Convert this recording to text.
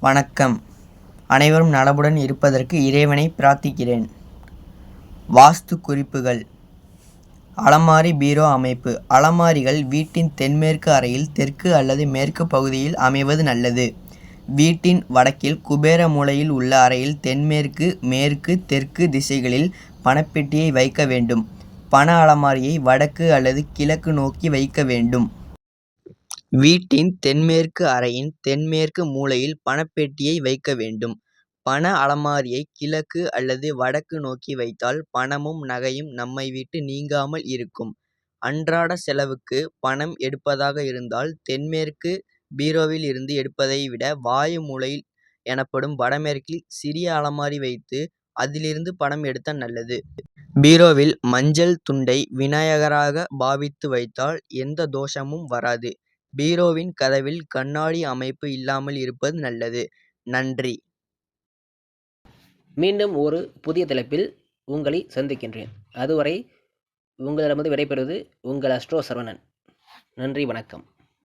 வணக்கம். அனைவரும் நலமுடன் இருப்பதற்கு இறைவனை பிரார்த்திக்கிறேன். வாஸ்து குறிப்புகள். அலமாரி பீரோ அமைப்பு. அலமாரிகள் வீட்டின் தென்மேற்கு அறையில் தெற்கு அல்லது மேற்கு பகுதியில் அமைவது நல்லது. வீட்டின் வடக்கில் குபேர மூலையில் உள்ள அறையில் தென்மேற்கு மேற்கு தெற்கு திசைகளில் பணப்பெட்டியை வைக்க வேண்டும். பண அலமாரியை வடக்கு அல்லது கிழக்கு நோக்கி வைக்க வேண்டும். வீட்டின் தென்மேற்கு அறையின் தென்மேற்கு மூலையில் பணப்பெட்டியை வைக்க வேண்டும். பண அலமாரியை கிழக்கு அல்லது வடக்கு நோக்கி வைத்தால் பணமும் நகையும் நம்மை விட்டு நீங்காமல் இருக்கும். அன்றாட செலவுக்கு பணம் எடுப்பதாக இருந்தால் தென்மேற்கு பீரோவில் இருந்து எடுப்பதை விட வாயு மூலை எனப்படும் வடமேற்கில் சிறிய அலமாரி வைத்து அதிலிருந்து பணம் எடுத்த நல்லது. பீரோவில் மஞ்சள் துண்டை விநாயகராக பாவித்து வைத்தால் எந்த தோஷமும் வராது. பீரோவின் கதவில் கண்ணாடி அமைப்பு இல்லாமல் இருப்பது நல்லது. நன்றி. மீண்டும் ஒரு புதிய தலைப்பில் உங்களை சந்திக்கின்றேன். அதுவரை உங்களிடமிருந்து விடைபெறுவது உங்கள் அஸ்ட்ரோ சரவணன். நன்றி வணக்கம்.